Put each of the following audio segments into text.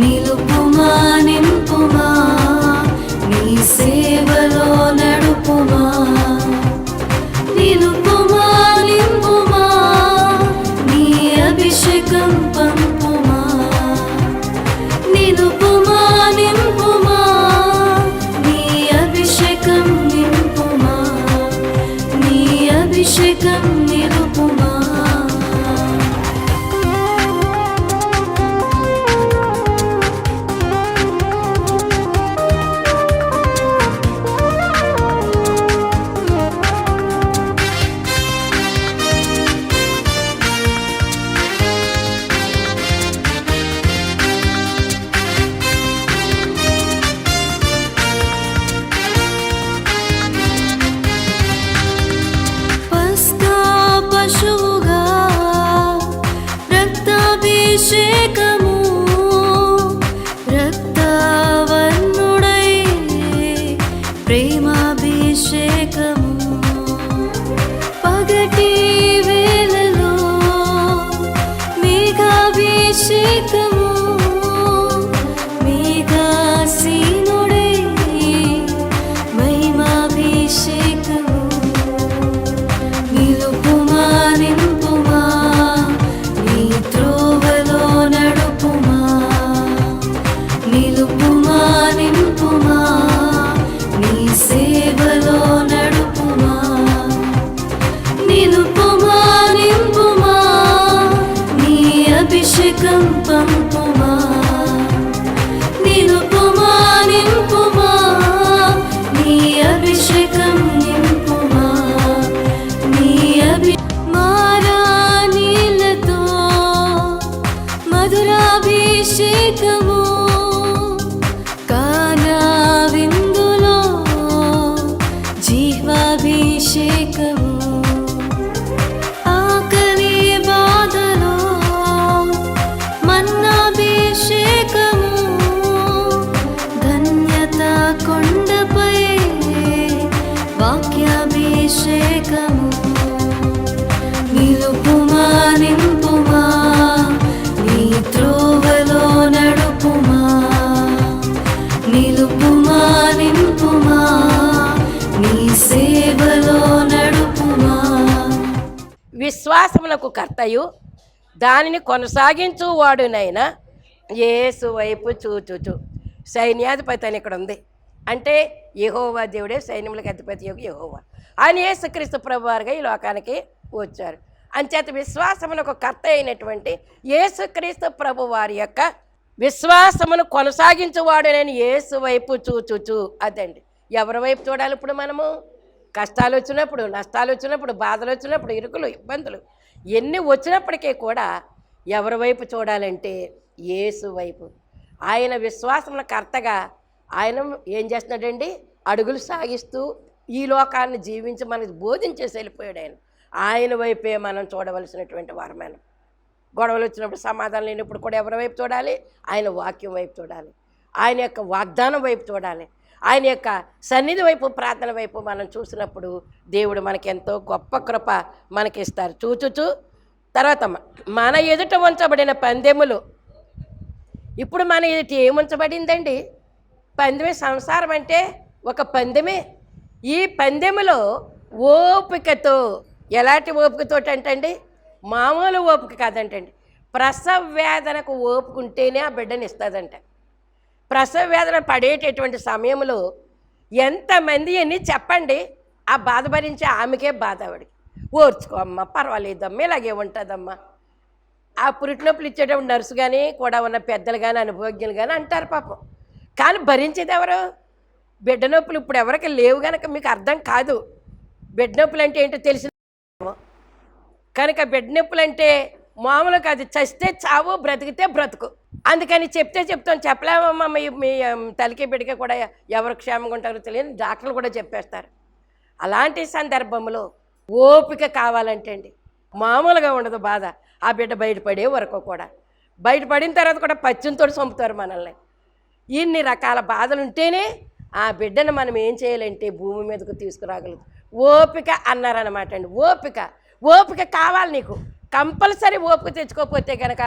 నిలుపుమా నింపుమా 是个。విశ్వాసములకు కర్తయు దానిని కొనసాగించు వాడునైనా యేసు వైపు చూచుచు. సైన్యాధిపతి అని ఇక్కడ ఉంది. అంటే యహోవా దేవుడే సైన్యములకు అధిపతి యొక్క యహోవా. ఆయన యేసుక్రీస్తు ప్రభువారుగా ఈ లోకానికి వచ్చారు. అంచేత విశ్వాసమునకు కర్త అయినటువంటి యేసుక్రీస్తు ప్రభు వారి యొక్క విశ్వాసమును కొనసాగించువాడు నేను యేసు వైపు చూచుచు. అదండి. ఎవరి వైపు చూడాలి ఇప్పుడు మనము? కష్టాలు వచ్చినప్పుడు నష్టాలు వచ్చినప్పుడు బాధలు వచ్చినప్పుడు ఇరుకులు ఇబ్బందులు. ఎన్ని వచ్చినప్పటికీ కూడా ఎవరి వైపు చూడాలంటే యేసు వైపు. ఆయన విశ్వాసముల కర్తగా ఆయన ఏం చేస్తున్నాడండి? అడుగులు సాగిస్తూ ఈ లోకాన్ని జీవించి మనకి బోధించేసి వెళ్ళిపోయాడు ఆయన. ఆయన వైపే మనం చూడవలసినటువంటి వరమైన గొడవలు వచ్చినప్పుడు సమాధానం లేనప్పుడు కూడా ఎవరి వైపు చూడాలి? ఆయన వాక్యం వైపు చూడాలి. ఆయన యొక్క వాగ్దానం వైపు చూడాలి. ఆయన యొక్క సన్నిధి వైపు ప్రార్థన వైపు మనం చూసినప్పుడు దేవుడు మనకి ఎంతో గొప్ప కృప మనకి ఇస్తారు చూచుచు తర్వాత మన ఎదుట ఉంచబడిన పందెములు. ఇప్పుడు మన ఎదుట ఏముంచబడిందండి? పందెమే సంసారం అంటే ఒక పందెమే. ఈ పందెములో ఓపికతో ఎలాంటి ఓపికతో అంటండి మామూలు ఓపిక కాదంటండి. ప్రసవ వేదనకు ఓపుకుంటేనే ఆ బిడ్డని ఇస్తుందంట. ప్రసవ వేదన పడేటటువంటి సమయంలో ఎంతమంది అని చెప్పండి. ఆ బాధ భరించే ఆమెకే బాధ ఆవిడికి. ఓర్చుకో అమ్మా పర్వాలేదమ్మా ఇలాగే ఉంటుందమ్మా. ఆ పురిటినొప్పులు ఇచ్చేటప్పుడు నర్సు కానీ కూడా ఉన్న పెద్దలు కానీ అనుభవజ్ఞులు కానీ అంటారు పాపం. కానీ భరించేది ఎవరు? బిడ్డ నొప్పులు ఇప్పుడు ఎవరికి లేవు కనుక మీకు అర్థం కాదు. బిడ్డ నొప్పులు అంటే ఏంటో తెలిసిన కనుక బిడ్డ నొప్పులు అంటే మామూలు కాదు చస్తే చావు బ్రతికితే బ్రతుకు. అందుకని చెప్తే చెప్తాం. చెప్పలేమమ్మా మీ మీ తలకి బిడ్డకి కూడా ఎవరు క్షేమంగా ఉంటారో తెలియదు డాక్టర్లు కూడా చెప్పేస్తారు. అలాంటి సందర్భంలో ఓపిక కావాలంటే అండి మామూలుగా ఉండదు బాధ. ఆ బిడ్డ బయటపడే వరకు కూడా. బయటపడిన తర్వాత కూడా పచ్చంతో చంపుతారు మనల్ని. ఇన్ని రకాల బాధలు ఉంటేనే ఆ బిడ్డను మనం ఏం చేయాలంటే భూమి మీదకు తీసుకురాగలదు ఓపిక అన్నారనమాట అండి ఓపిక. ఓపిక కావాలి నీకు. కంపల్సరీ ఓపిక తెచ్చుకోకపోతే కనుక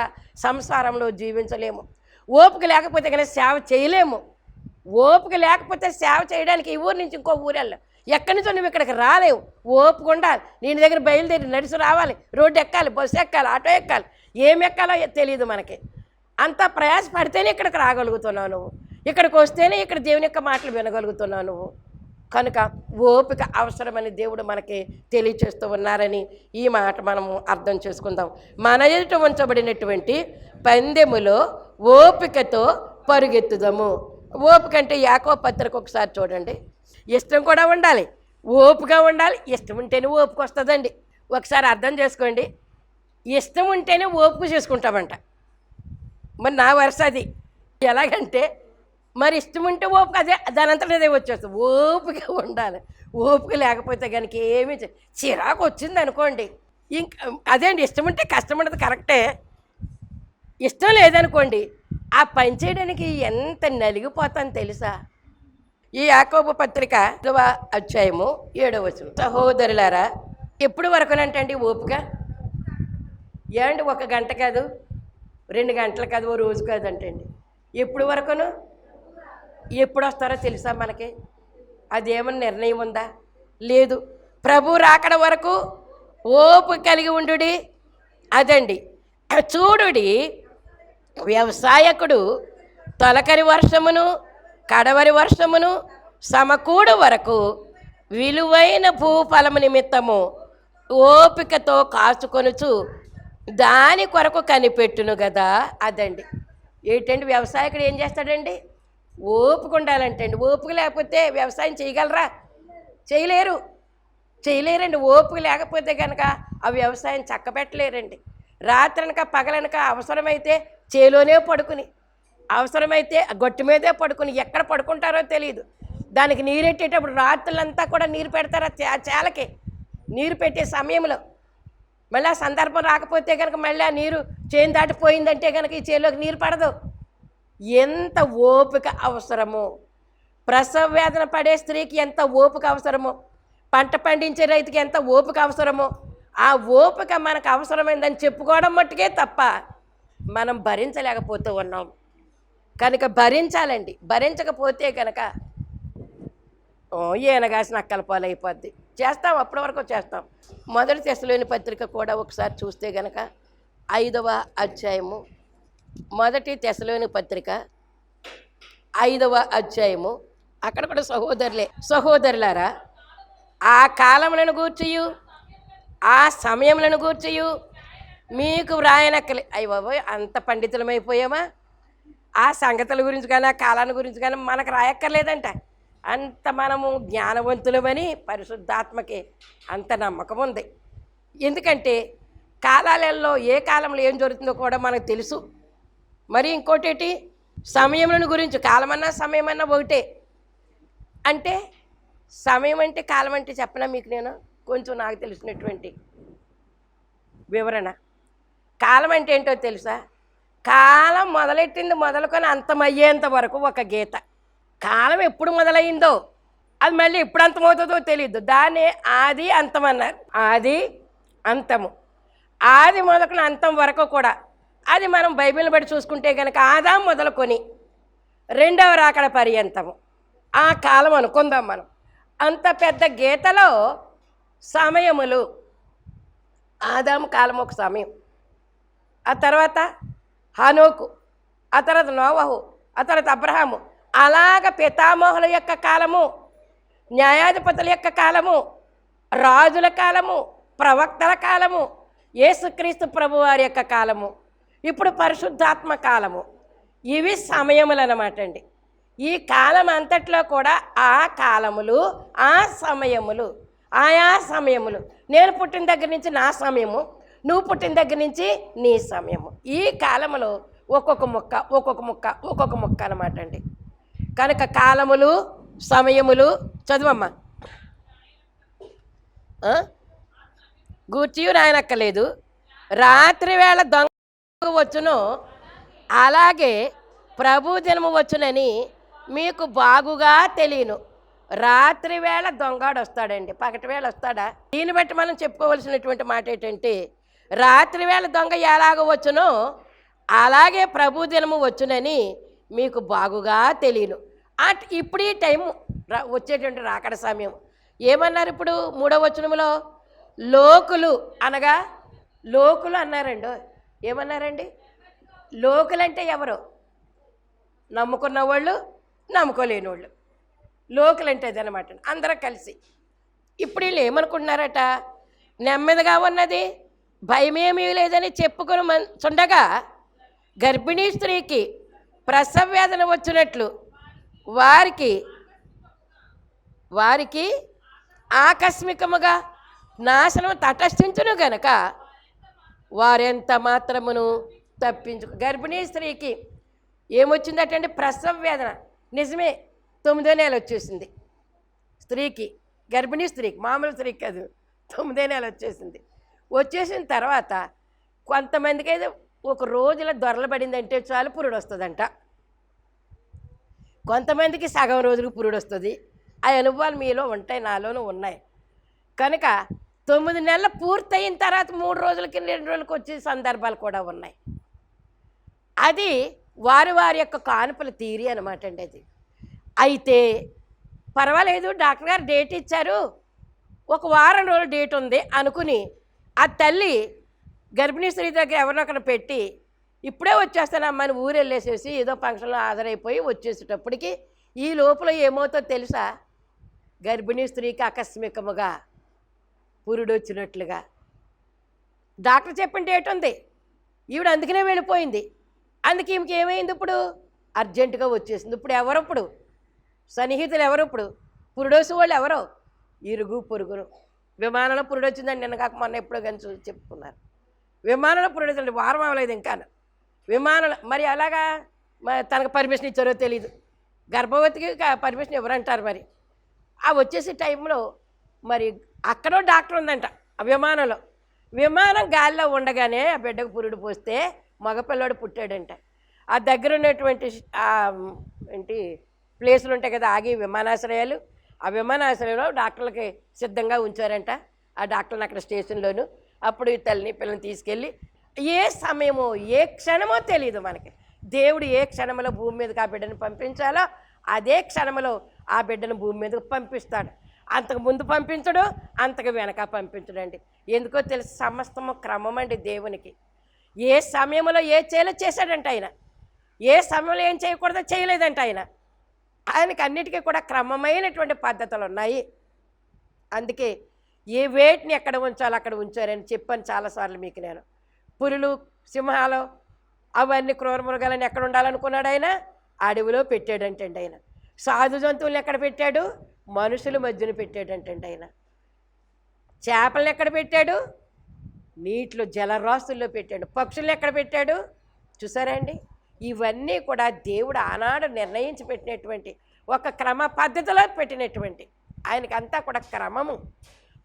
సంసారంలో జీవించలేము. ఓపిక లేకపోతే కనుక సేవ చేయలేము. ఓపిక లేకపోతే సేవ చేయడానికి ఈ ఊరు నుంచి ఇంకో ఊరు ఎక్కడి నుంచో నువ్వు ఇక్కడికి రాలేవు. ఓపిక ఉండాలి. నేను దగ్గర బయలుదేరి నడిచి రావాలి. రోడ్డు ఎక్కాలి బస్సు ఎక్కాలి ఆటో ఎక్కాలి. ఏం ఎక్కాలో తెలియదు మనకి. అంత ప్రయాసపడితేనే ఇక్కడికి రాగలుగుతున్నావు నువ్వు. ఇక్కడికి వస్తేనే ఇక్కడ దేవుని యొక్క మాటలు వినగలుగుతున్నావు నువ్వు. కనుక ఓపిక అవసరమని దేవుడు మనకి తెలియచేస్తూ ఉన్నారని ఈ మాట మనము అర్థం చేసుకుందాం. మన ఎదుట ఉంచబడినటువంటి పందెములో ఓపికతో పరుగెత్తుదాము. ఓపిక అంటే యాకో పత్రిక ఒకసారి చూడండి. ఇష్టం కూడా ఉండాలి ఓపిక ఉండాలి ఇష్టం ఉంటేనే ఓపిక వస్తుందండి. ఒకసారి అర్థం చేసుకోండి. ఇష్టం ఉంటేనే ఓపిక చేసుకుంటామంట. మరి నా వరుస అది. ఎలాగంటే మరి ఇష్టం ఉంటే ఓపిక అదే దాని అదే వచ్చేస్తుంది. ఓపిక ఉండాలి. ఓపిక లేకపోతే కనుక ఏమీ చిరాకు వచ్చింది అనుకోండి. ఇంక అదే అండి ఇష్టం ఉంటే కష్టం ఉండదు కరెక్టే. ఇష్టం లేదనుకోండి ఆ పని చేయడానికి ఎంత నలిగిపోతాను తెలుసా? ఈ యాకోబ పత్రిక ఐదవ అధ్యాయము ఏడవ వచనం. సహోదరులారా ఎప్పుడు వరకునంటండి ఓపిక? ఏమండి ఒక గంట కాదు రెండు గంటలు కాదు ఓ రోజు కాదు అంటండి ఎప్పుడు వరకును? ఎప్పుడు వస్తారో తెలుసా మనకి? అదేమన్నా నిర్ణయం ఉందా? లేదు. ప్రభు రాకడ వరకు ఓపు కలిగి ఉండుడి. అదండి. చూడుడి వ్యవసాయకుడు తొలకరి వర్షమును కడవరి వర్షమును సమకూడు వరకు విలువైన భూఫలము నిమిత్తము ఓపికతో కాచుకొనుచు దాని కొరకు కనిపెట్టును కదా అదండి. ఏంటండి? వ్యవసాయకుడు ఏం చేస్తాడండి? ఓపిక ఉండాలంటే అండి ఓపిక లేకపోతే వ్యవసాయం చేయగలరా? చేయలేరు. చేయలేరండి. ఓపిక లేకపోతే కనుక ఆ వ్యవసాయం చక్కబెట్టలేరండి. రాత్రనక పగలనక అవసరమైతే చేలోనే పడుకుని అవసరమైతే గొట్టు మీదే పడుకుని ఎక్కడ పడుకుంటారో తెలియదు దానికి నీరెట్టేటప్పుడు రాత్రులంతా కూడా నీరు పెడతారు ఆ చే- చేలకి. నీరు పెట్టే సమయంలో. మళ్ళీ ఆ సందర్భం రాకపోతే కనుక మళ్ళీ ఆ నీరు చేను దాటిపోయిందంటే కనుక ఈ చేలోకి నీరు పడదు. ఎంత ఓపిక అవసరమో. ప్రసవ వేదన పడే స్త్రీకి ఎంత ఓపిక అవసరమో. పంట పండించే రైతుకి ఎంత ఓపిక అవసరమో. ఆ ఓపిక మనకు అవసరమైందని చెప్పుకోవడం మట్టుకే తప్ప మనం భరించలేకపోతూ ఉన్నాం. కనుక భరించాలండి. భరించకపోతే కనుక ఏనగాసిన అక్కల పాలు అయిపోద్ది. చేస్తాం అప్పటి వరకు చేస్తాం. మొదటి తెశలోని పత్రిక కూడా ఒకసారి చూస్తే గనక ఐదవ అధ్యాయము మొదటి తెశలోని పత్రిక ఐదవ అధ్యాయము. అక్కడ కూడా సహోదరులే. సహోదరులారా ఆ కాలములను గూర్చియు ఆ సమయములను గూర్చియు మీకు వ్రాయనక్కలే అయ్య బాబోయ్ అంత పండితులమైపోయామా? ఆ సంగతుల గురించి కానీ ఆ కాలాన్ని గురించి కానీ మనకు రాయక్కర్లేదంట. అంత మనము జ్ఞానవంతులమని పరిశుద్ధాత్మకి అంత నమ్మకం ఉంది ఎందుకంటే కాలాలలో ఏ కాలంలో ఏం జరుగుతుందో కూడా మనకు తెలుసు. మరి ఇంకోటేటి? సమయములను గురించి కాలమన్నా సమయమన్నా ఒకటే. అంటే సమయం అంటే కాలం అంటే చెప్పనా మీకు నేను? కొంచెం నాకు తెలిసినటువంటి వివరణ. కాలం అంటే ఏంటో తెలుసా? కాలం మొదలెట్టింది మొదలుకొని అంతమయ్యేంత వరకు ఒక గీత. కాలం ఎప్పుడు మొదలైందో అది మళ్ళీ ఎప్పుడు అంతమవుతుందో తెలియదు దాన్ని ఆది అంతం అన్నారు ఆది అంతము. ఆది మొదలుకొని అంతం వరకు కూడా అది మనం బైబిల్ని బట్టి చూసుకుంటే కనుక ఆదా మొదలుకొని రెండవ రాకడ పర్యంతము. ఆ కాలం అనుకుందాం మనం. అంత పెద్ద గీతలో సమయములు. ఆదాము కాలం ఒక సమయం. ఆ తర్వాత హనోకు ఆ తర్వాత నోవహు ఆ తర్వాత అబ్రహాము. అలాగ పితామోహుల యొక్క కాలము న్యాయాధిపతుల యొక్క కాలము రాజుల కాలము ప్రవక్తల కాలము యేసుక్రీస్తు ప్రభువారి యొక్క కాలము. ఇప్పుడు పరిశుద్ధాత్మ కాలము. ఇవి సమయములు అన్నమాట అండి ఈ కాలం అంతట్లో కూడా ఆ కాలములు ఆ సమయములు ఆయా సమయములు. నేను పుట్టిన దగ్గర నుంచి నా సమయము నువ్వు పుట్టిన దగ్గర నుంచి నీ సమయము. ఈ కాలములో ఒక్కొక్క ముక్క ఒక్కొక్క ముక్క ఒక్కొక్క ముక్క అన్నమాట అండి కనుక కాలములు సమయములు చదువమ్మా. గూర్చి రాయనక్కలేదు రాత్రి వేళ దొంగ వచ్చును అలాగే ప్రభు దినము వచ్చునని మీకు బాగుగా తెలియను. రాత్రి వేళ దొంగాడు వస్తాడండి పగటి వేళ వస్తాడా? దీన్ని బట్టి మనం చెప్పుకోవలసినటువంటి మాట ఏంటంటే రాత్రి వేళ దొంగ ఎలాగ వచ్చునో అలాగే ప్రభు దినము వచ్చునని మీకు బాగుగా తెలియను. అట్ ఇప్పుడు ఈ టైం రా వచ్చేటువంటి రాకడ సమయం. ఏమన్నారు ఇప్పుడు మూడో వచనములో? లోకులు అనగా లోకులు అన్నారండి? ఏమన్నారండి? లోకులు అంటే ఎవరు? నమ్ముకున్న వాళ్ళు నమ్ముకోలేని వాళ్ళు లోకులు అంటే అదనమాట. అందరూ కలిసి. ఇప్పుడు వీళ్ళు ఏమనుకుంటున్నారట? నెమ్మదిగా ఉన్నది భయమేమీ లేదని చెప్పుకుని మన్ చుండగా గర్భిణీ స్త్రీకి ప్రసవ వేదన వచ్చినట్లు వారికి వారికి ఆకస్మికముగా నాశనం తటస్థించును గనక వారెంత మాత్రమును తప్పించు గర్భిణీ స్త్రీకి ఏమొచ్చిందటంటే ప్రసవ వేదన. నిజమే తొమ్మిదో నెల వచ్చేసింది. స్త్రీకి గర్భిణీ స్త్రీకి మామూలు స్త్రీకి కాదు తొమ్మిదో నెల వచ్చేసింది. వచ్చేసిన తర్వాత కొంతమందికి అయితే ఒక రోజుల దొరలు పడిందంటే చాలు పురుడు వస్తుందంట. కొంతమందికి సగం రోజులకు పురుడు వస్తుంది. ఆ అనుభవాలు మీలో ఉంటాయి నాలోనూ ఉన్నాయి. కనుక తొమ్మిది నెలలు పూర్తయిన తర్వాత మూడు రోజులకి రెండు రోజులకి వచ్చే సందర్భాలు కూడా ఉన్నాయి. అది వారి వారి యొక్క కానుపల తీరి అనమాట అండి అది. అయితే పర్వాలేదు డాక్టర్ గారు డేట్ ఇచ్చారు. ఒక వారం రోజులు డేట్ ఉంది అనుకుని ఆ తల్లి గర్భిణీ స్త్రీ దగ్గర ఎవరినొకరు పెట్టి ఇప్పుడే వచ్చేస్తానమ్మా అని ఊరు వెళ్ళేసేసి ఏదో ఫంక్షన్లో హాజరైపోయి వచ్చేసేటప్పటికి ఈ లోపల ఏమవుతో తెలుసా? గర్భిణీ స్త్రీకి ఆకస్మికముగా పురుడు వచ్చినట్లుగా డాక్టర్ చెప్పిన డేట్ ఉంది ఈవిడ అందుకనే వెళ్ళిపోయింది. అందుకే ఈమెకి ఏమైంది ఇప్పుడు? అర్జెంటుగా వచ్చేసింది. ఇప్పుడు ఎవరప్పుడు? సన్నిహితులు ఎవరప్పుడు? పురుడోసు వాళ్ళు ఎవరో? ఇరుగు పొరుగును. విమానంలో పురుడు వచ్చిందని నిన్న కాక మొన్న ఎప్పుడో కానీ చెప్పుకున్నారు. విమానంలో పురుడు వారం అవ్వలేదు ఇంకా. విమానంలో మరి అలాగా మరి తనకు పర్మిషన్ ఇచ్చారో తెలియదు గర్భవతికి పర్మిషన్ ఎవరంటారు మరి. ఆ వచ్చేసే టైంలో మరి అక్కడో డాక్టర్ ఉందంట ఆ విమానంలో విమానం గాలిలో ఉండగానే ఆ బిడ్డకు పురుడు పోస్తే మగపిల్లాడు పుట్టాడంట. ఆ దగ్గర ఉన్నటువంటి ఏంటి ప్లేసులు ఉంటాయి కదా ఆగి విమానాశ్రయాలు. ఆ విమానాశ్రయంలో డాక్టర్లకి సిద్ధంగా ఉంచారంట. ఆ డాక్టర్ని అక్కడ స్టేషన్లోను అప్పుడు ఈ తల్లిని పిల్లని తీసుకెళ్ళి ఏ సమయమో ఏ క్షణమో తెలియదు మనకి. దేవుడు ఏ క్షణంలో భూమి మీదకి ఆ బిడ్డను పంపించాలో అదే క్షణంలో ఆ బిడ్డను భూమి మీదకు పంపిస్తాడు. అంతకు ముందు పంపించడు అంతకు వెనక పంపించడు అండి ఎందుకో తెలుసు సమస్తము క్రమం అండి దేవునికి. ఏ సమయంలో ఏ చేయాలో చేశాడంట ఆయన. ఏ సమయంలో ఏం చేయకూడదో చేయలేదంట ఆయన. ఆయనకి అన్నిటికీ కూడా క్రమమైనటువంటి పద్ధతులు ఉన్నాయి. అందుకే ఏ వేటిని ఎక్కడ ఉంచాలో అక్కడ ఉంచారని చెప్పాను చాలాసార్లు మీకు నేను. పులులు సింహాలు అవన్నీ క్రూర మృగాలని ఎక్కడ ఉండాలనుకున్నాడు ఆయన? అడవిలో పెట్టాడంటండి ఆయన. సాధు జంతువులను ఎక్కడ పెట్టాడు? మనుషుల మధ్యన పెట్టాడంటండి ఆయన. చేపలను ఎక్కడ పెట్టాడు? నీటిలో జలరాస్తుల్లో పెట్టాడు. పక్షులను ఎక్కడ పెట్టాడు? చూసారా అండి? ఇవన్నీ కూడా దేవుడు ఆనాడు నిర్ణయించి పెట్టినటువంటి ఒక క్రమ పద్ధతిలో పెట్టినటువంటి ఆయనకి అంతా కూడా క్రమము.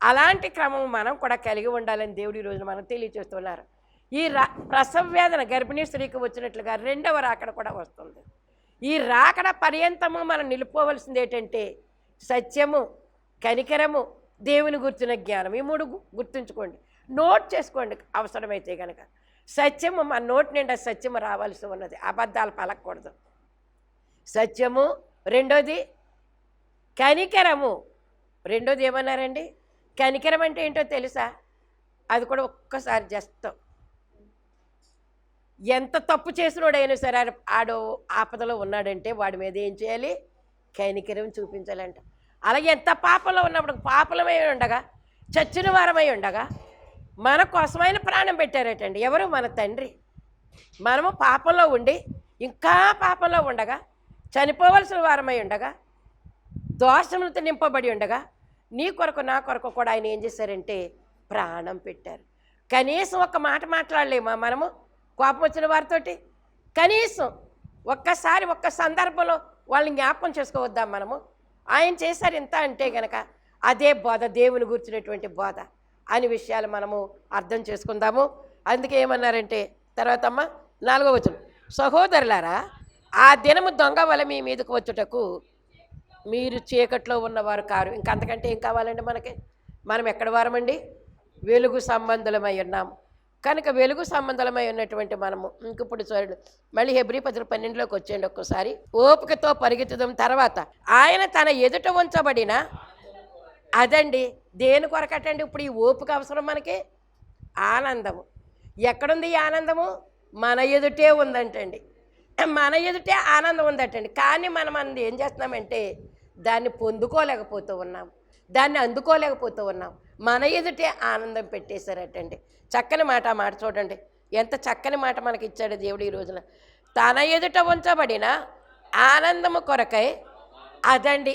అలాంటి క్రమము మనం కూడా కలిగి ఉండాలని దేవుడు ఈరోజు మనం తెలియచేస్తున్నారు. ఈ రా ప్రసవ వేదన గర్భిణీ స్త్రీకి వచ్చినట్లుగా రెండవ రాకడ కూడా వస్తుంది. ఈ రాకడ పర్యంతము మనం నిలుపుకోవలసింది ఏంటంటే సత్యము కనికరము దేవుని గుర్తున్న జ్ఞానం. ఈ మూడు గుర్తుంచుకోండి. నోట్ చేసుకోండి అవసరమైతే కనుక సత్యము మా నోటి నిండా సత్యము రావాల్సి ఉన్నది. అబద్ధాలు పలకూడదు సత్యము రెండోది కనికరము. రెండోది ఏమన్నారండి? కనికరం అంటే ఏంటో తెలుసా? అది కూడా ఒక్కసారి జస్ట్ ఎంత తప్పు చేసినోడైనా సరే ఆడ- ఆడు ఆపదలో ఉన్నాడంటే వాడి మీద ఏం చేయాలి? కనికరం చూపించాలంట. అలాగే ఎంత పాపంలో ఉన్నప్పుడు పాపలమై ఉండగా చచ్చిన వారమై ఉండగా మన కోసమైన ప్రాణం పెట్టారటండి. ఎవరు? మన తండ్రి. మనము పాపంలో ఉండి ఇంకా పాపంలో ఉండగా చనిపోవలసిన వారమై ఉండగా దోషములతో నింపబడి ఉండగా నీ కొరకు నా కొరకు కూడా ఆయన ఏం చేశారంటే ప్రాణం పెట్టారు. కనీసం ఒక్క మాట మాట్లాడలేమా మనము? కోపం వచ్చిన వారితోటి? కనీసం ఒక్కసారి ఒక్క సందర్భంలో వాళ్ళని జ్ఞాపకం చేసుకోవద్దాం మనము? ఆయన చేశారు ఇంత అంటే గనక అదే బోధ దేవుని గుర్చినటువంటి బోధ అనే విషయాలు మనము అర్థం చేసుకుందాము. అందుకే ఏమన్నారంటే తర్వాత అమ్మ నాలుగో వచనం. సహోదరులారా ఆ దినము దొంగ వల మీ మీదకు వచ్చుటకు మీరు చీకట్లో ఉన్నవారు కారు. ఇంకంతకంటే ఏం కావాలండి మనకి? మనం ఎక్కడ వారమండి? వెలుగు సంబంధులమై ఉన్నాం. కనుక వెలుగు సంబంధమై ఉన్నటువంటి మనము ఇంకిప్పుడు చూడండి. మళ్ళీ హెబ్రి పత్రిక పన్నెండులోకి వచ్చేయండి ఒక్కసారి. ఓపికతో పరిగెత్తుదాం. తర్వాత ఆయన తన ఎదుట ఉంచబడిన అదండి దేని కొరకటండి ఇప్పుడు ఈ ఓపిక అవసరం మనకి? ఆనందము. ఎక్కడుంది ఈ ఆనందము? మన ఎదుటే ఉందంటండి. మన ఎదుటే ఆనందం ఉందటండి. కానీ మనం అంది ఏం చేస్తున్నామంటే దాన్ని పొందుకోలేకపోతూ ఉన్నాం. దాన్ని అందుకోలేకపోతూ ఉన్నాం. మన ఎదుటే ఆనందం పెట్టేశారటండి. చక్కని మాట ఆ మాట చూడండి. ఎంత చక్కని మాట మనకి ఇచ్చాడు దేవుడు ఈ రోజున. తన ఎదుట ఉంచబడిన ఆనందము కొరకై అదండి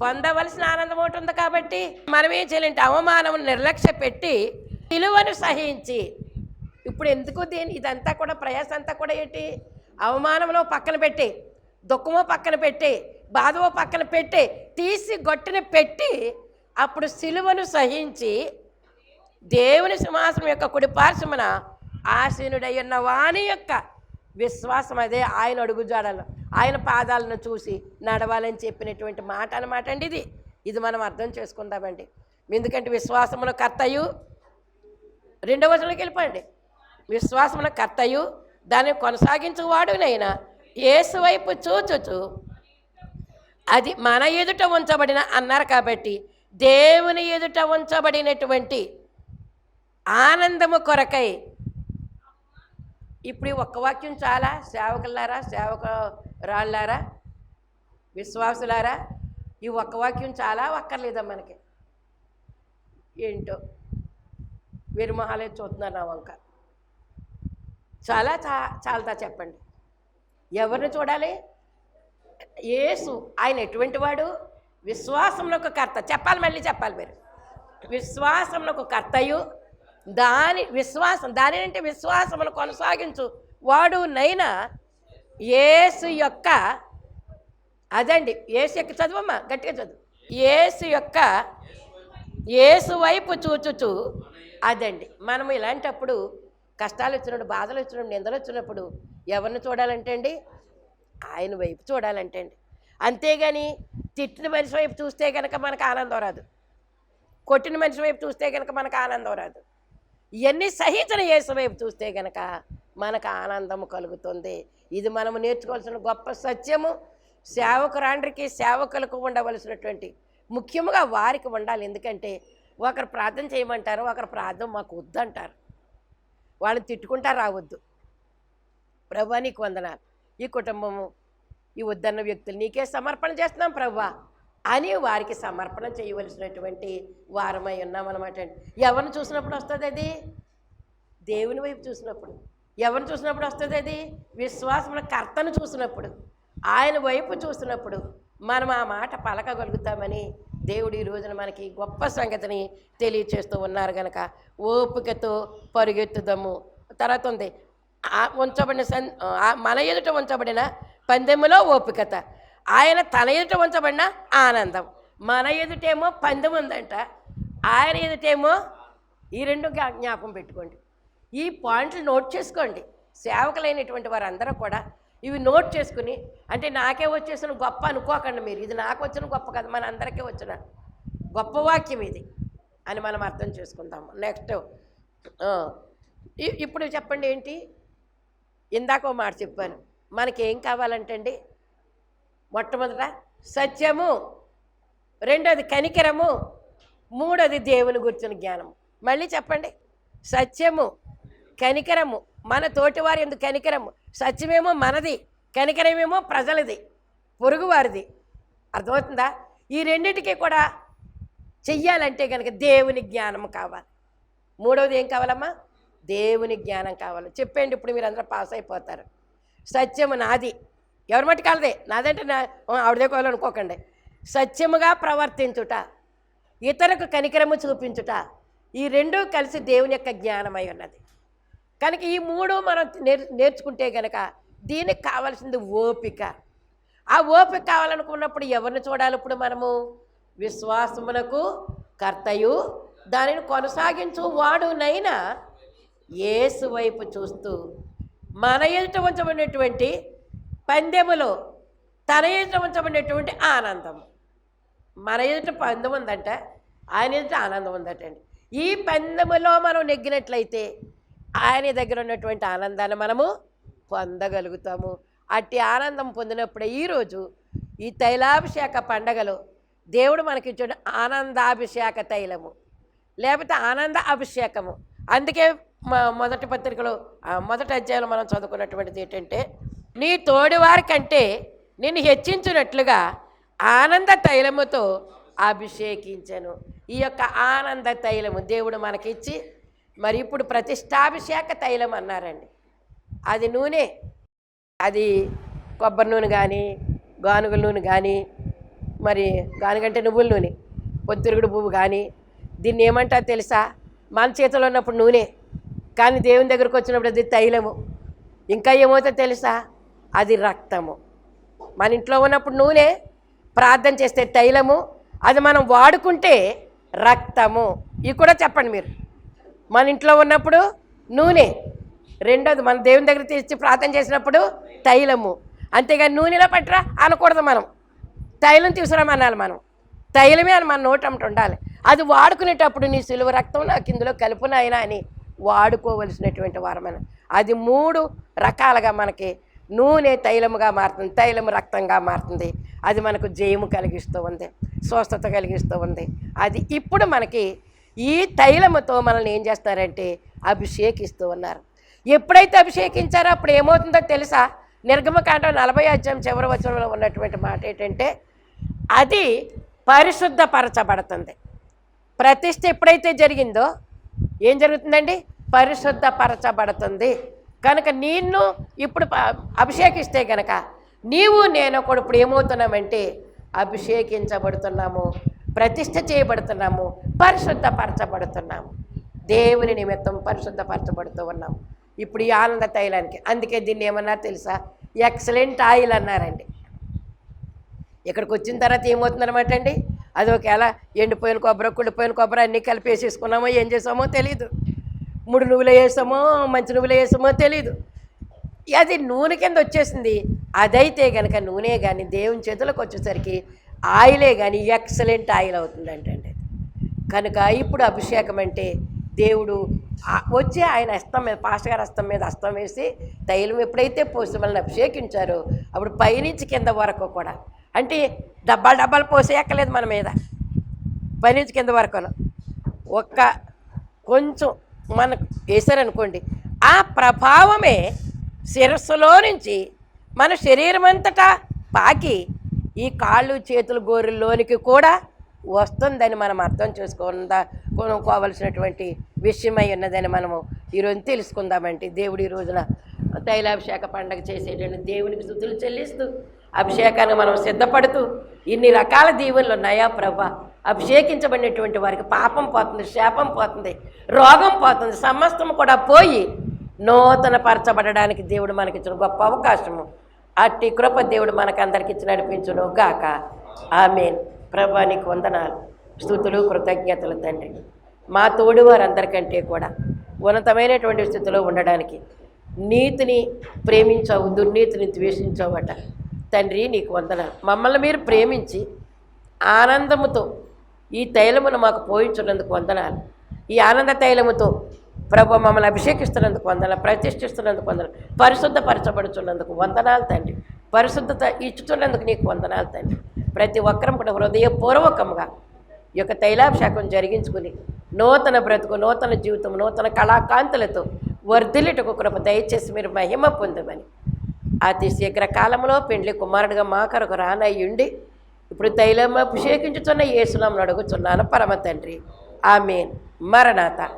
పొందవలసిన ఆనందం ఒకటి ఉంది కాబట్టి మనం ఏం చేయాలంటే అవమానం నిర్లక్ష్య పెట్టి విలువను సహించి ఇప్పుడు ఎందుకు దీని ఇదంతా కూడా ప్రయాస అంతా కూడా ఏంటి? అవమానంలో పక్కన పెట్టి దుఃఖమో పక్కన పెట్టి బాధమో పక్కన పెట్టి తీసి గొట్టుని పెట్టి అప్పుడు సిలువను సహించి దేవుని సింహాసనం యొక్క కుడి పార్శ్వమున ఆసీనుడై ఉన్న యొక్క విశ్వాసం అదే ఆయన అడుగుజాడలు ఆయన పాదాలను చూసి నడవాలని చెప్పినటువంటి మాట అనమాట అండి ఇది. ఇది మనం అర్థం చేసుకుందామండి. ఎందుకంటే విశ్వాసమున కర్తయు రెండవ వచనంలోకి వెళ్ళిపోండి. విశ్వాసమున కర్తయు దాన్ని కొనసాగించువాడునైనా యేసు వైపు చూచుచు అది మన ఎదుట ఉంచబడిన అన్నారు కాబట్టి దేవుని ఎదుట ఉంచబడినటువంటి ఆనందము కొరకై ఇప్పుడు ఈ ఒక్క వాక్యం చాలా సేవకులారా సేవక రాళ్ళారా విశ్వాసులారా? ఈ ఒక్క వాక్యం చాలా ఒక్కర్లేదా మనకి? ఏంటో? విరుమహాలే మొహాలే చూస్తున్నారు నా వంక. చాలా చా చాలతా చెప్పండి. ఎవరిని చూడాలి? యేసు. ఆయన ఎటువంటి వాడు? విశ్వాసంలో ఒక కర్త. చెప్పాలి మళ్ళీ చెప్పాలి మీరు. విశ్వాసంలో ఒక కర్తయు దాని విశ్వాసం దాని అంటే విశ్వాసమును కొనసాగించు. వాడు నైనా ఏసు యొక్క అదండి ఏసు యొక్క చదువమ్మా గట్టిగా చదువు. ఏసు యొక్క ఏసు వైపు చూచుచు అదండి. మనం ఇలాంటప్పుడు కష్టాలు వచ్చినప్పుడు బాధలు వచ్చినప్పుడు నిందలు వచ్చినప్పుడు ఎవరిని చూడాలంటే అండి ఆయన వైపు చూడాలంటే అండి అంతేగాని తిట్టిన మనిషి వైపు చూస్తే కనుక మనకు ఆనందం రాదు. కొట్టిన మనిషి వైపు చూస్తే కనుక మనకు ఆనందం రాదు. ఇవన్నీ సహించిన యేసు వైపు చూస్తే కనుక మనకు ఆనందం కలుగుతుంది. ఇది మనము నేర్చుకోవాల్సిన గొప్ప సత్యము. సేవకురాండ్రికి సేవకులకు ఉండవలసినటువంటి ముఖ్యంగా వారికి ఉండాలి. ఎందుకంటే ఒకరు ప్రార్థన చేయమంటారు ఒకరు ప్రార్థన మాకు వద్దంటారు. వాళ్ళని తిట్టుకుంటా రావద్దు. ప్రభా నీకు వందనాలు. ఈ కుటుంబము ఈ వద్దన్న వ్యక్తులు నీకే సమర్పణ చేస్తున్నాం ప్రభా అని వారికి సమర్పణ చేయవలసినటువంటి వారమై ఉన్నామన్నమాట అండి. ఎవరిని చూసినప్పుడు వస్తుంది అది? దేవుని వైపు చూసినప్పుడు. ఎవరిని చూసినప్పుడు వస్తుంది అది? విశ్వాసముల కర్తను చూసినప్పుడు. ఆయన వైపు చూసినప్పుడు మనం ఆ మాట పలకగలుగుతామని దేవుడు ఈ రోజున మనకి గొప్ప సంగతిని తెలియచేస్తూ ఉన్నారు కనుక ఓపికతో పరుగెత్తుదాము. తర్వాత ఉంది. ఉంచబడిన సన్ మన ఎదుట ఉంచబడిన పందెములో ఓపికత. ఆయన తన ఎదుట ఉంచబడిన ఆనందం. మన ఎదుటేమో పందెం ఉందంట. ఆయన ఎదుటేమో ఈ రెండు జ్ఞా- జ్ఞాపకం పెట్టుకోండి. ఈ పాయింట్లు నోట్ చేసుకోండి. సేవకులైనటువంటి వారందరూ కూడా ఇవి నోట్ చేసుకుని అంటే నాకే వచ్చేసిన గొప్ప అనుకోకండి మీరు. ఇది నాకు వచ్చిన గొప్ప కదా మన అందరికీ వచ్చిన గొప్ప వాక్యం ఇది అని మనం అర్థం చేసుకుందాము నెక్స్ట్ ఇప్పుడు చెప్పండి ఏంటి? ఇందాక మాట చెప్పాను. మనకి ఏం కావాలంటే అండి మొట్టమొదట సత్యము రెండోది కనికరము మూడోది దేవుని గుర్చిన జ్ఞానము. మళ్ళీ చెప్పండి. సత్యము కనికరము మన తోటివారి ఎందుకు కనికరము. సత్యమేమో మనది కనికరమేమో ప్రజలది పొరుగువారిది. అర్థమవుతుందా? ఈ రెండింటికి కూడా చెయ్యాలంటే కనుక దేవుని జ్ఞానం కావాలి. మూడవది ఏం కావాలమ్మా? దేవుని జ్ఞానం కావాలి. చెప్పండి ఇప్పుడు మీరు అందరూ పాస్ అయిపోతారు. సత్యము నాది. ఎవరి మట్టి కాలదే? నాదంటే నా ఆవిడదే కోవాలనుకోకండి సత్యముగా ప్రవర్తించుట ఇతరులకు కనికరము చూపించుట ఈ రెండూ కలిసి దేవుని యొక్క జ్ఞానమై ఉన్నది. కనుక ఈ మూడు మనం నేర్ నేర్చుకుంటే కనుక దీనికి కావాల్సింది ఓపిక. ఆ ఓపిక కావాలనుకున్నప్పుడు ఎవరిని చూడాలి ఇప్పుడు మనము? విశ్వాసమునకు కర్తయు. దానిని కొనసాగించు వాడునైనా యేసు వైపు చూస్తూ మన ఎదుట ఉంచబడినటువంటి పందెములో తన ఎదుట ఉంచబడినటువంటి ఆనందం మన ఎదుట పందెం ఉందంట ఆయన ఎదుట ఆనందం ఉందటండి. ఈ పందెములో మనం నెగ్గినట్లయితే ఆయన దగ్గర ఉన్నటువంటి ఆనందాన్ని మనము పొందగలుగుతాము. అట్టి ఆనందం పొందినప్పుడే ఈరోజు ఈ తైలాభిషేక పండగలో దేవుడు మనకిచ్చిన ఆనందాభిషేక తైలము లేకపోతే ఆనంద అభిషేకము. అందుకే మా మొదటి పత్రికలో మొదటి అధ్యాయంలో మనం చదువుకున్నటువంటిది ఏంటంటే నీ తోడివారి కంటే నిన్ను హెచ్చించినట్లుగా ఆనంద తైలముతో అభిషేకించను. ఈ యొక్క ఆనంద తైలము దేవుడు మనకిచ్చి మరి ఇప్పుడు ప్రతిష్టాభిషేక తైలం అన్నారండి. అది నూనె అది కొబ్బరి నూనె కానీ గానుగల నూనె కానీ మరి గానుగంటే నువ్వుల నూనె పొద్దురుగుడు పువ్వు కానీ దీన్ని ఏమంటారు తెలుసా? మన చేతిలో ఉన్నప్పుడు నూనె. కానీ దేవుని దగ్గరకు వచ్చినప్పుడు అది తైలము. ఇంకా ఏమవుతుందో తెలుసా? అది రక్తము. మన ఇంట్లో ఉన్నప్పుడు నూనె ప్రార్థన చేస్తే తైలము. అది మనం వాడుకుంటే రక్తము. ఇవి కూడా చెప్పండి మీరు. మన ఇంట్లో ఉన్నప్పుడు నూనె. రెండోది మన దేవుని దగ్గర తెచ్చి ప్రార్థన చేసినప్పుడు తైలము. అంతేగాని నూనెలో పట్టరా? అనకూడదు మనం. తైలం తీసుకురామనాలి మనం. తైలమే అని మన నోట ఉండాలి. అది వాడుకునేటప్పుడు నీ సిలువ రక్తం నాకు ఇందులో కలుపునైనా అని. వాడుకోవలసినటువంటి వరమైన. అది మూడు రకాలుగా మనకి నూనె తైలముగా మారుతుంది తైలము రక్తంగా మారుతుంది. అది మనకు జయము కలిగిస్తూ ఉంది స్వస్థత కలిగిస్తూ ఉంది. అది ఇప్పుడు మనకి ఈ తైలముతో మనల్ని ఏం చేస్తారంటే అభిషేకిస్తూ ఉన్నారు. ఎప్పుడైతే అభిషేకించారో అప్పుడు ఏమవుతుందో తెలుసా? నిర్గమకాండం నలభై అధ్యాయం చివరి వచనంలో ఉన్నటువంటి మాట ఏంటంటే అది పరిశుద్ధపరచబడుతుంది. ప్రతిష్ట ఎప్పుడైతే జరిగిందో ఏం జరుగుతుందండి? పరిశుద్ధపరచబడుతుంది. కనుక నిన్ను ఇప్పుడు ప- అభిషేకిస్తే గనక నీవు నేను కూడా ఇప్పుడు ఏమవుతున్నామంటే అభిషేకించబడుతున్నాము ప్రతిష్ఠ చేయబడుతున్నాము పరిశుద్ధపరచబడుతున్నాము. దేవుని నిమిత్తం పరిశుద్ధపరచబడుతూ ఉన్నాము ఇప్పుడు ఈ ఆనంద తైలానికి. అందుకే దీన్ని ఏమన్నా తెలుసా? ఎక్సలెంట్ ఆయిల్ అన్నారండి. ఇక్కడికి వచ్చిన తర్వాత ఏమవుతుందన్నమాట అండి? అది ఒకవేళ ఎండిపోయిన కొబ్బరి కుళ్ళిపోయిన కొబ్బరి అన్నీ కలిపి వేసేసుకున్నామో ఏం చేసామో తెలియదు మూడు నువ్వులు వేసామో మంచి నువ్వులు వేసామో తెలియదు అది నూనె కింద వచ్చేసింది. అదైతే కనుక నూనె కానీ దేవుని చేతులకు వచ్చేసరికి ఆయిలే కానీ ఎక్సలెంట్ ఆయిల్ అవుతుందంటండి కనుక ఇప్పుడు అభిషేకం అంటే దేవుడు ఆ- వచ్చి ఆయన హస్తం మీద పాస్టర్ గారి హస్తం మీద హస్తం వేసి తైలం ఎప్పుడైతే పోసి మనల్ని అభిషేకించారో అప్పుడు పైనుంచి కింద వరకు కూడా అంటే డబ్బాలు డబ్బాలు పోసేయక్కలేదు మన మీద. పైనుంచి కింద వరకు ఒక్క కొంచెం మనకు వేశారనుకోండి ఆ ప్రభావమే శిరస్సులో నుంచి మన శరీరం అంతటా పాకి ఈ కాళ్ళు చేతులు గోరుల్లోనికి కూడా వస్తుందని మనం అర్థం చేసుకుందా కొనుక్కోవలసినటువంటి విషయమై ఉన్నదని మనము ఈరోజు తెలుసుకుందామంటే దేవుడు ఈ రోజున తైలాభిషేక పండగ చేసేటువంటి దేవునికి స్థుతులు చెల్లిస్తూ అభిషేకాన్ని మనం సిద్ధపడుతూ ఇన్ని రకాల దీవెనలు ఉన్నాయా ప్రభా? అభిషేకించబడినటువంటి వారికి పాపం పోతుంది శాపం పోతుంది రోగం పోతుంది సమస్తం కూడా పోయి నూతన పరచబడడానికి దేవుడు మనకిచ్చిన గొప్ప అవకాశము. అట్టి కృప దేవుడు మనకందరికి ఇచ్చి నడిపించును గాక ఆమెన్. ప్రభా నీకు వందనాలు. స్థుతులు కృతజ్ఞతలు తండ్రి. మా తోడు వారందరికంటే కూడా ఉన్నతమైనటువంటి స్థితిలో ఉండడానికి నీతిని ప్రేమించావు దుర్నీతిని ద్వేషించావట. తండ్రి నీకు వందనాలు. మమ్మల్ని మీరు ప్రేమించి ఆనందముతో ఈ తైలమును మాకు పోయించున్నందుకు వందనాలు. ఈ ఆనంద తైలముతో ప్రభు మమ్మల్ని అభిషేకిస్తున్నందుకు వందనాలు ప్రతిష్ఠిస్తున్నందుకు వందనాలు పరిశుద్ధపరచబడుచున్నందుకు వందనాలు తండ్రి. పరిశుద్ధత ఇచ్చుతున్నందుకు నీకు వందనాలు తండ్రి. ప్రతి ఒక్కరం కూడా హృదయపూర్వకంగా ఈ యొక్క తైలాభిషేకం జరిగించుకుని నూతన బ్రతుకు నూతన జీవితం నూతన కళాకాంతులతో వర్ధిల్లిటకు కృప దయచేసి మీరు మహిమ పొందమని అతి శీఘ్ర కాలంలో పెండ్లి కుమారుడిగా మా కొరకు రానయ్యుండి ఇప్పుడు తైలం అభిషేకించుతున్న యేసునామను అడుగుతున్నాను పరమ తండ్రి. ఆమెన్. మరణాత.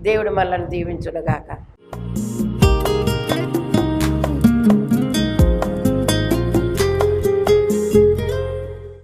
దేవుడు మనల్ని దీవించునుగాక.